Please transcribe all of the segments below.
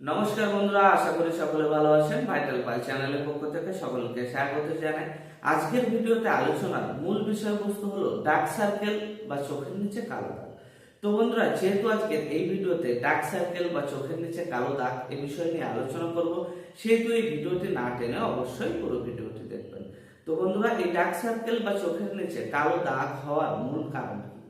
নমস্কার বন্ধুরা, আশা করি সকলে ভালো আছেন। ভাইটাল পাই চ্যানেলের পক্ষ থেকে সকলকে স্বাগত জানাই। আজকের ভিডিওতে আলোচনার মূল বিষয়বস্তু হলো ডার্ক সার্কেল বা চোখের নিচে কালো দাগ। তো বন্ধুরা, যেহেতু আজকের এই ভিডিওতে ডার্ক সার্কেল বা চোখের নিচে কালো দাগ এই বিষয় নিয়ে আলোচনা করব, সেহেতু এই ভিডিওটি না টেনে অবশ্যই পুরো ভিডিওটি দেখবেন। তো বন্ধুরা, এই ডার্ক সার্কেল বা চোখের নিচে কালো দাগ হওয়ার মূল কারণ কি?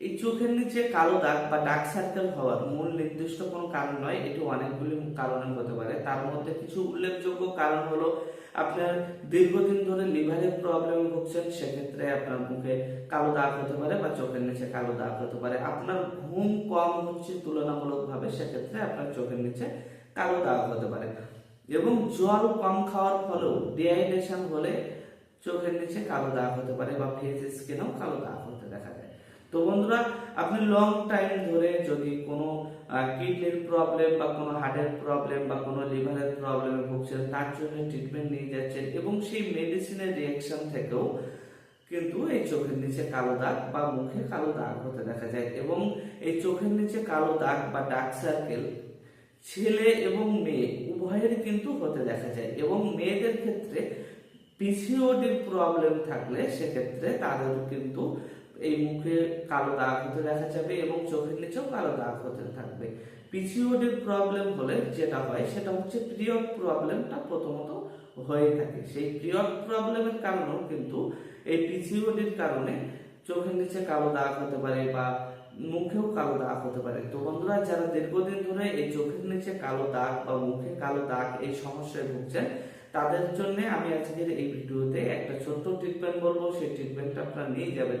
এই চোখের নিচে কালো দাগ বা ডার্ক সার্কেল হওয়ার মূল নির্দিষ্ট কোনো কারণ নয়, এটি অনেকগুলি কারণে হতে পারে। তার মধ্যে কিছু উল্লেখযোগ্য কারণ হলো, আপনার দীর্ঘদিন ধরে লিভারের প্রবলেম ভুগছেন, সেক্ষেত্রে আপনার মুখে কালো দাগ হতে পারে বা চোখের নিচে কালো দাগ হতে পারে। আপনার ঘুম কম হচ্ছে তুলনামূলকভাবে, সেক্ষেত্রে আপনার চোখের নিচে কালো দাগ হতে পারে। এবং জল কম খাওয়ার ফলেও ডিহাইড্রেশন হলে চোখের নিচে কালো দাগ হতে পারে বা ফেস স্কিনেও কালো দাগ হতে দেখা যায়। তো বন্ধুরা, আপনি লং টাইম ধরে যদি কোনো কিডনির প্রবলেম বা কোনো হার্টের প্রবলেম বা কোনো লিভারের প্রবলেমে ভুগছেন, তার জন্য ট্রিটমেন্ট নিয়ে যাচ্ছেন এবং সেই মেডিসিনের রিয়াকশন থেকেও কিন্তু এই চোখের নিচে কালো দাগ বা মুখে কালো দাগ হতে দেখা যায় এবং এই চোখের নিচে কালো দাগ বা ডার্ক সার্কেল ছেলে এবং মেয়ে উভয়ের কিন্তু হতে দেখা যায়। এবং মেয়েদের ক্ষেত্রে পিসিওডির প্রবলেম থাকলে সেক্ষেত্রে তাদের কিন্তু এই মুখে কালো দাগ হতে দেখা যাবে এবং চোখের নিচেও কালো দাগ হতে থাকবে। পিসিওডির প্রবলেম হলে যেটা হয়, সেটা হচ্ছে পিরিয়ড প্রবলেমটা প্রথমত হয়ে থাকে। সেই পিরিয়ড প্রবলেমের কারণেও কিন্তু এই পিসিওডির কারণে চোখের নিচে কালো দাগ হতে পারে বা মুখেও কালো দাগ হতে পারে। তো বন্ধুরা, যারা দীর্ঘদিন ধরে এই চোখের নিচে কালো দাগ বা মুখে কালো দাগ এই সমস্যায় ভুগছেন, তাদের জন্য আমি আজকের এই ভিডিওতে একটা ছোট্ট ট্রিটমেন্ট বলব। সেই ট্রিটমেন্টটা আপনারা নিয়ে যাবেন।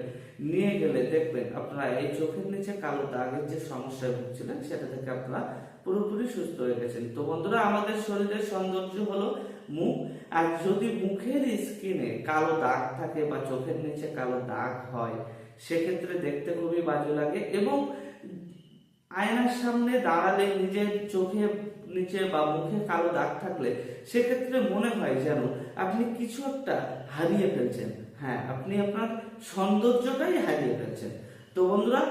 নিয়ে গেলে দেখবেন আপনারা এই চোখের নিচে কালো দাগের যে সমস্যায় ভুগছিলেন, সেটা থেকে আপনারা পুরোপুরি সুস্থ হয়ে গেছেন। তো বন্ধুরা, আমাদের শরীরের সৌন্দর্য হলো মুখ। আর যদি মুখের স্কিনে কালো দাগ থাকে বা চোখের নিচে কালো দাগ হয় সেক্ষেত্রে দেখতে খুবই বাজে লাগে এবং আয়নার সামনে দাঁড়ালে নিজের চোখে, নিচে বা মুখে কালো দাগ থাকলে সেক্ষেত্রে মনে হয় যেন আপনি কিছু একটা হারিয়ে ফেলছেন। হ্যাঁ আপনি আপনার সৌন্দর্যটাই হারিয়ে ফেলছেন। তো বন্ধুরা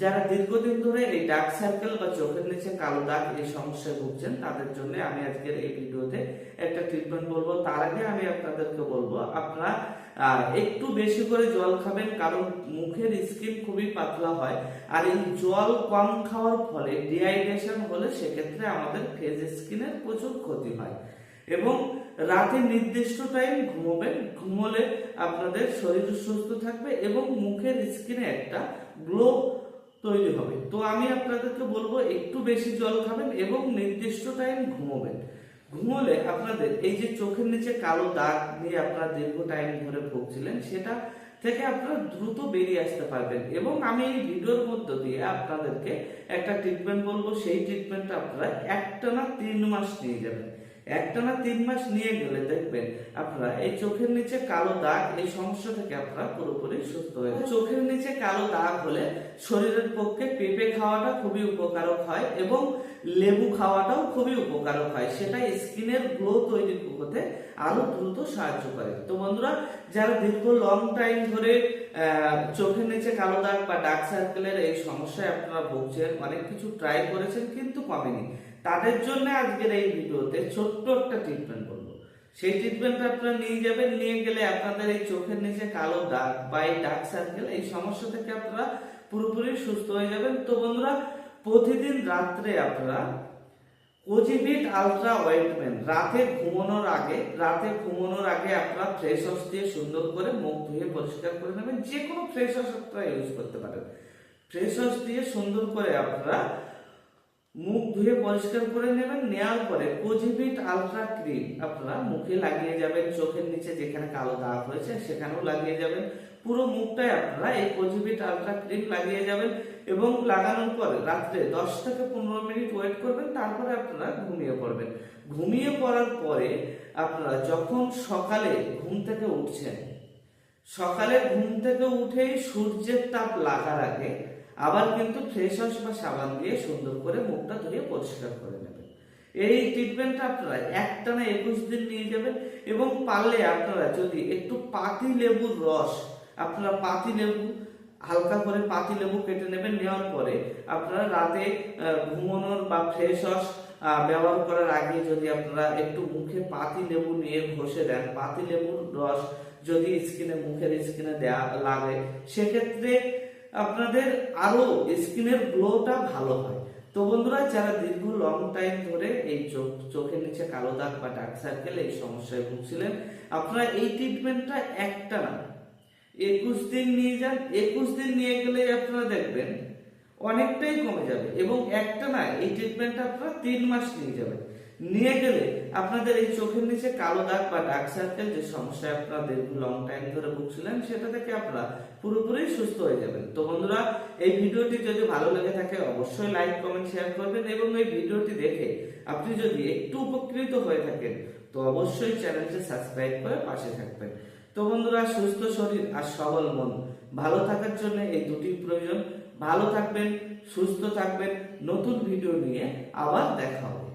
যারা দীর্ঘদিন ধরে এই ডার্ক সার্কেল বা চোখের নিচে কালো দাগ এই সমস্যায় ভুগছেন, তাদের জন্য আমি আজকের এই ভিডিওতে একটা ট্রিটমেন্ট বলব। তার আগে আমি আপনাদেরকে বলব, আপনারা একটু বেশি করে জল খাবেন কারণ মুখের স্কিন খুবই পাতলা হয়। আর এই জল কম খাওয়ার ফলে ডিহাইড্রেশন হলে সেক্ষেত্রে আমাদের ফেস স্কিনের প্রচুর ক্ষতি হয়। এবং রাতে নির্দিষ্ট টাইম ঘুমোবেন, ঘুমোলে আপনাদের শরীর সুস্থ থাকবে এবং মুখের স্কিনে একটা গ্লো তৈরি হবে। তো আমি আপনাদেরকে বলব, একটু বেশি জল খাবেন এবং নির্দিষ্ট টাইম ঘুমোবেন। ঘুমোলে আপনাদের এই যে চোখের নিচে কালো দাগ নিয়ে আপনারা দীর্ঘ টাইম ধরে ভুগছিলেন, সেটা থেকে আপনারা দ্রুত বেরিয়ে আসতে পারবেন। এবং আমি এই ভিডিওর মধ্য দিয়ে আপনাদেরকে একটা ট্রিটমেন্ট বলব, সেই ট্রিটমেন্টটা আপনারা একটানা তিন মাস নিয়ে যাবেন। একটানা তিন মাস নিয়ে গেলে দেখবেন আপনারা এই চোখের নিচে কালো দাগ, এই সমস্যা থেকে আপনারা পুরোপুরি সুস্থ হয়ে চোখের নিচে কালো দাগ হলে শরীরের পক্ষে পেঁপে খাওয়াটা খুবই উপকারক হয় এবং লেবু খাওয়াটাও খুবই উপকারক হয়। সেটা স্কিনের গ্লো তৈরি হতে আরও দ্রুত সাহায্য করে। তো বন্ধুরা, যারা দীর্ঘ লং টাইম ধরে চোখের নিচে কালো দাগ বা ডার্ক সার্কেলের এই সমস্যায় আপনারা ভুগছেন, অনেক কিছু ট্রাই করেছেন কিন্তু কমেনি। তাদের জন্য আজকের এই ভিডিওতে ছোট্ট একটা ট্রিটমেন্ট বলব সেই ট্রিটমেন্টটা আপনারা নিয়ে যাবেন, নিয়ে গেলে আপনাদের এই চোখের নিচে কালো দাগ বা এই ডার্ক সার্কেল এই সমস্যা থেকে আপনারা পুরোপুরি সুস্থ হয়ে যাবেন। তো বন্ধুরা, প্রতিদিন রাত্রে আপনারা কোজিবিট আলট্রা অয়েন্টমেন্ট রাতে ঘুমানোর আগে, রাতে ঘুমানোর আগে আপনারা ফ্রেশ ওয়াশ দিয়ে সুন্দর করে মুখ ধুয়ে পরিষ্কার করে নেবেন। যে কোনো ফ্রেশ ওয়াশ আপনারা ইউজ করতে পারেন। ফ্রেশ ওয়াশ দিয়ে সুন্দর করে আপনারা মুখ ধুয়ে পরিষ্কার করে নেবেন নেওয়ার পরে কোজিবিট আলট্রা ক্রিম আপনারা মুখে লাগিয়ে যাবেন, চোখের নিচে যেখানে কালো দাগ হয়েছে সেখানেও লাগিয়ে যাবেন। পুরো মুখটাই আপনারা এই কোজিবিট আলট্রা ক্রিম লাগিয়ে যাবেন এবং লাগানোর পরে রাত্রে দশ থেকে পনেরো মিনিট ওয়েট করবেন, তারপরে আপনারা ঘুমিয়ে পড়বেন। ঘুমিয়ে পড়ার পরে আপনারা যখন সকালে ঘুম থেকে উঠছেন সকালে ঘুম থেকে উঠেই সূর্যের তাপ লাগার আগে আবার কিন্তু ফ্রেশ ওয়াশ বা সাবান দিয়ে সুন্দর করে মুখটা ধুয়ে পরিষ্কার করে নেবেন এই ট্রিটমেন্টটা আপনারা একটানা একুশ দিন নিয়ে যাবেন এবং পারলে আপনারা যদি একটু পাতি লেবুর রস, আপনারা পাতি লেবু, হালকা করে পাতি লেবু কেটে নেবেন, নেওয়ার পরে আপনারা রাতে ঘুমানোর বা ফ্রেশ ওয়াশ ব্যবহার করার আগে যদি আপনারা একটু মুখে পাতি লেবু নিয়ে ঘষে দেন, পাতি লেবুর রস যদি স্কিনে, মুখের স্কিনে দেয়া লাগে, সেক্ষেত্রে আপনাদের আরও স্কিনের গ্লোটা ভালো হয়। তো বন্ধুরা, যারা দীর্ঘ লং টাইম ধরে এই চোখ, চোখের নিচে কালো দাগ বা ডার্ক সার্কেল এই সমস্যায় ভুগছিলেন, আপনারা এই ট্রিটমেন্টটা একটা না, একুশ দিন নিয়ে যান, একুশ দিন নিয়ে গেলে আপনারা দেখবেন অনেকটাই কমে যাবে এবং একটা না, এই ট্রিটমেন্টটা আপনারা তিন মাস নিয়ে যাবেন। নিয়ে গেলে আপনাদের এই চোখের নিচে কালো দাগ বা ডার্ক সার্কেল যে সমস্যায় আপনাদের লং টাইম ধরে ভুগছিলেন, সেটা থেকে আপনারা পুরোপুরি সুস্থ হয়ে যাবেন। তো বন্ধুরা, এই ভিডিওটি যদি ভালো লেগে থাকে, অবশ্যই লাইক কমেন্ট শেয়ার করবেন এবং এই ভিডিওটি দেখে আপনি যদি একটু উপকৃত হয়ে থাকেন, তো অবশ্যই চ্যানেলটি সাবস্ক্রাইব করে পাশে থাকবেন। তো বন্ধুরা, সুস্থ শরীর আর সবল মন। ভালো থাকার জন্য এই দুটি প্রয়োজন। ভালো থাকবেন সুস্থ থাকবেন। নতুন ভিডিও নিয়ে আবার দেখা হবে।